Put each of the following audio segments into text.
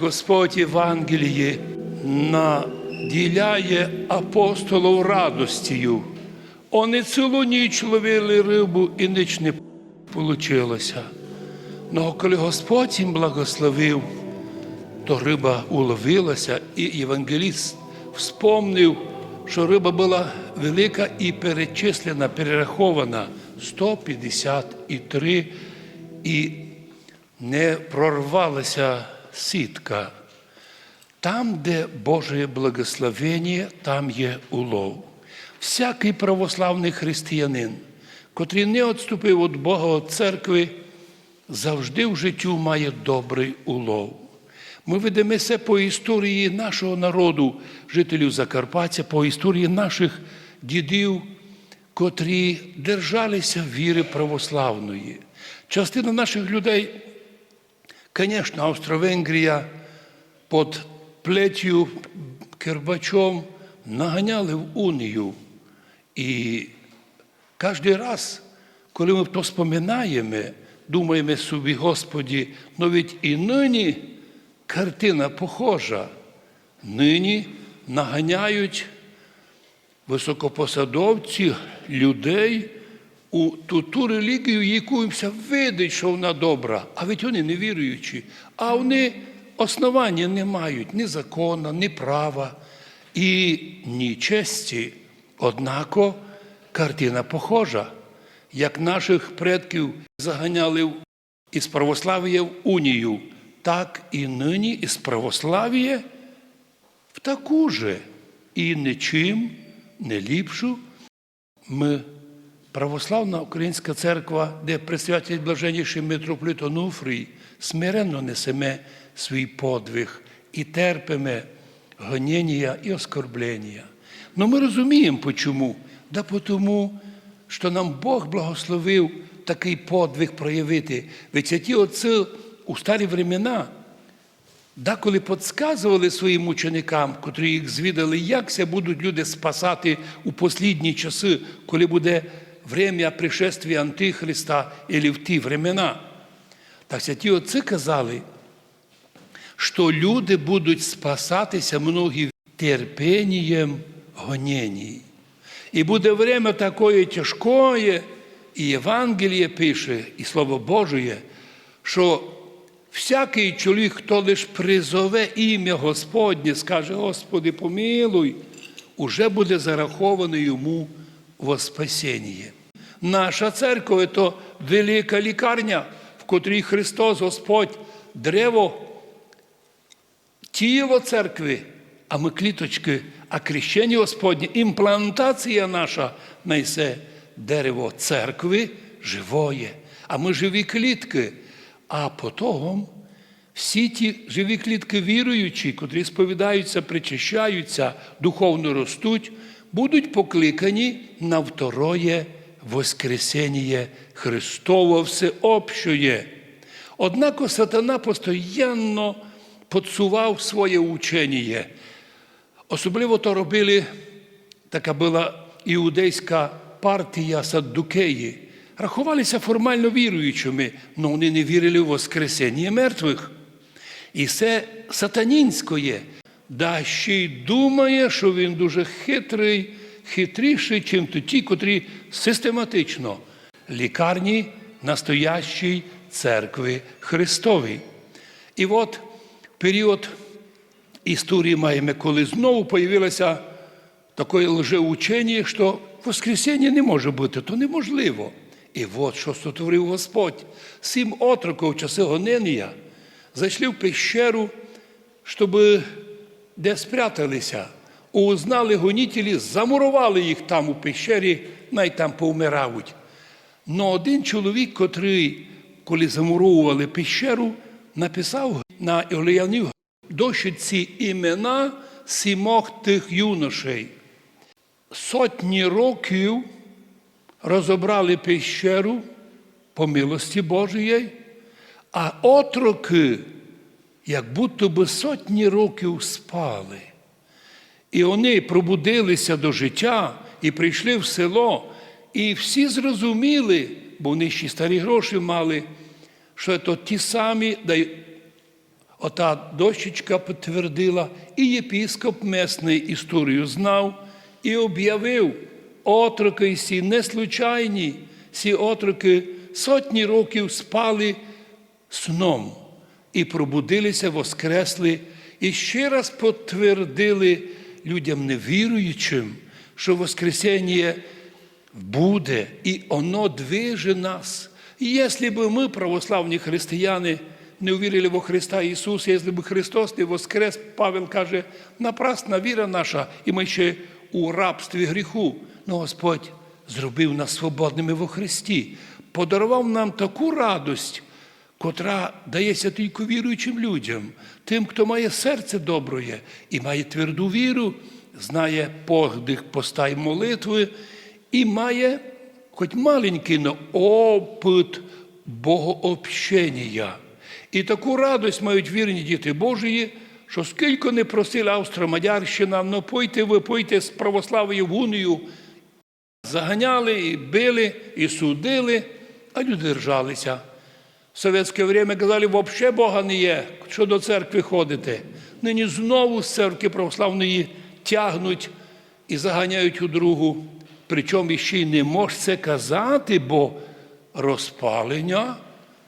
Господь Євангелії наділяє апостолів радостію. Вони цілу ніч ловили рибу і ніч не получилося. Но коли Господь їм благословив, то риба уловилася, і євангеліст вспомнив, що риба була велика і перечислена, перерахована 153, і не прорвалася сітка. Там, де Боже благословення, там є улов. Всякий православний християнин, котрий не відступив від Бога від церкви, завжди в життю має добрий улов. Ми ведемо це по історії нашого народу, жителів Закарпаття, по історії наших дідів, котрі держалися віри православної. Частина наших людей, звісно, Австро-Венгрія під плетю Кербачом наганяли в унію. І кожен раз, коли ми то споминаємо, думаємо собі, Господі, ну ведь і нині картина похожа. Нині наганяють високопосадовці людей у ту, ту релігію, яку їм видить, що вона добра, а ведь вони не віруючі, а вони основання не мають ні закона, ні права і ні честі. Однако картина похожа, як наших предків заганяли із православ'я в унію, так і нині із православ'я в таку же і нічим не ліпшу. Ми православна українська церква, де присвятять блаженніший митрополит Онуфрій, смиренно несеме свій подвиг і терпиме гоніння і оскорблення. Ну ми розуміємо, почому. Да тому, що нам Бог благословив такий подвиг проявити. Ведь ці отці у старі времена Деколи підказували своїм ученикам, котрі їх звідали, як це будуть люди спасати у послідні часи, коли буде время пришествия Антихриста або в ті времена. Так ті отці казали, що люди будуть спасатися многі терпінням гонений. І буде время такое тяжкое, і Євангеліє пише, і Слово Божє, що всякий чоловік, хто лиш призове ім'я Господнє, скаже, Господи, помилуй, уже буде зараховано йому во спасіння. Наша церква це велика лікарня, в котрій Христос, Господь, древо, тіло церкви, а ми кліточки, а крещення Господнє, імплантація наша найсе дерево церкви живоє, а ми живі клітки. А потім всі ті живі клітки віруючі, котрі сповідаються, причащаються, духовно ростуть, будуть покликані на второє Воскресення Христово всеобщее. Однако сатана постійно підсував своє учення. Особливо то робили, така була іудейська партія Саддукеї. Рахувалися формально віруючими, але вони не вірили в Воскресення мертвих. І це сатанінське, да ще й думає, що він дуже хитрий, чим то ті, котрі систематично лікарні настоящій церкви Христовій. І от період історії маємо, коли знову появилося таке лжеучення, що Воскресіння не може бути, то неможливо. І от що сотворив Господь. Сім отроків в часи гонення зайшли в пещеру, щоб де спряталися. Узнали гонітелі, замурували їх там у пещері, най там повмирають. Но один чоловік, котрий, коли замуровували пещеру, написав на олеянів дощиці імена сімох тих юношей. Сотні років розібрали пещеру по милості Божої, а отроки, як будто би сотні років спали. І вони пробудилися до життя і прийшли в село, і всі зрозуміли, бо вони ще старі гроші мали, що це ті самі, Ота дощечка підтвердила, і єпіскоп месний історію знав і об'явив отроки сі не случайні, сі отроки сотні років спали сном і пробудилися, воскресли, і ще раз підтвердили людям невіруючим, що Воскресіння буде, і воно движе нас. І якщо б ми, православні християни, не увірили во Христа Ісуса, якщо б Христос не воскрес, Павел каже, напрасна віра наша, і ми ще у рабстві гріху. Но Господь зробив нас свободними во Христі, подарував нам таку радость, котра дається тільки віруючим людям, тим, хто має серце доброє і має тверду віру, знає подих поста й молитви і має, хоч маленький, но опит богообщення. І таку радость мають вірні діти Божії, що скільки не просила Австро-Мадярщина, ну пойте ви, пойте з православою в унію, заганяли, і били, і судили, а люди держалися. В совєтське время казали, взагалі Бога не є, що до церкви ходите. Нині знову з церкви православної тягнуть і заганяють у другу. Причому ще й не можеш це казати, бо розпалення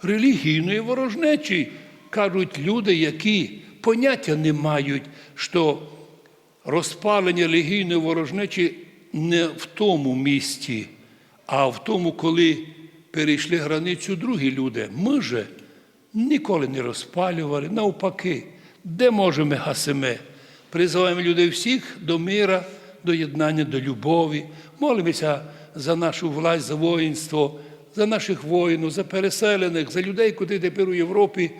релігійної ворожнечі. Кажуть люди, які поняття не мають, що розпалення релігійної ворожнечі не в тому місці, а в тому, коли перейшли границю другі люди. Ми же ніколи не розпалювали, навпаки, де можемо гасимо. Призиваємо людей всіх до мира, до єднання, до любові, молимося за нашу власть, за воїнство, за наших воїнів, за переселених, за людей, куди тепер у Європі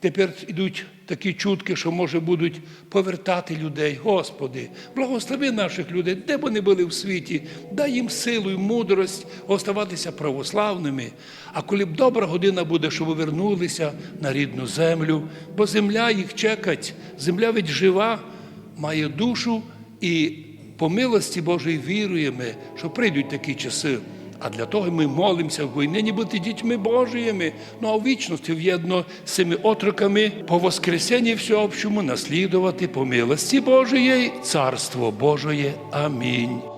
тепер йдуть такі чутки, що може будуть повертати людей. Господи, благослови наших людей, де б вони були в світі, дай їм силу і мудрость оставатися православними. А коли б добра година буде, щоб вернулися на рідну землю, бо земля їх чекать, земля ведь жива, має душу і по милості Божої віруємо, що прийдуть такі часи. А для того ми молимося в нині бути дітьми Божіїми, ну а в вічності в'єдно з цими отроками по воскресенні всеобщому наслідувати по милості Божої Царство Божої. Амінь.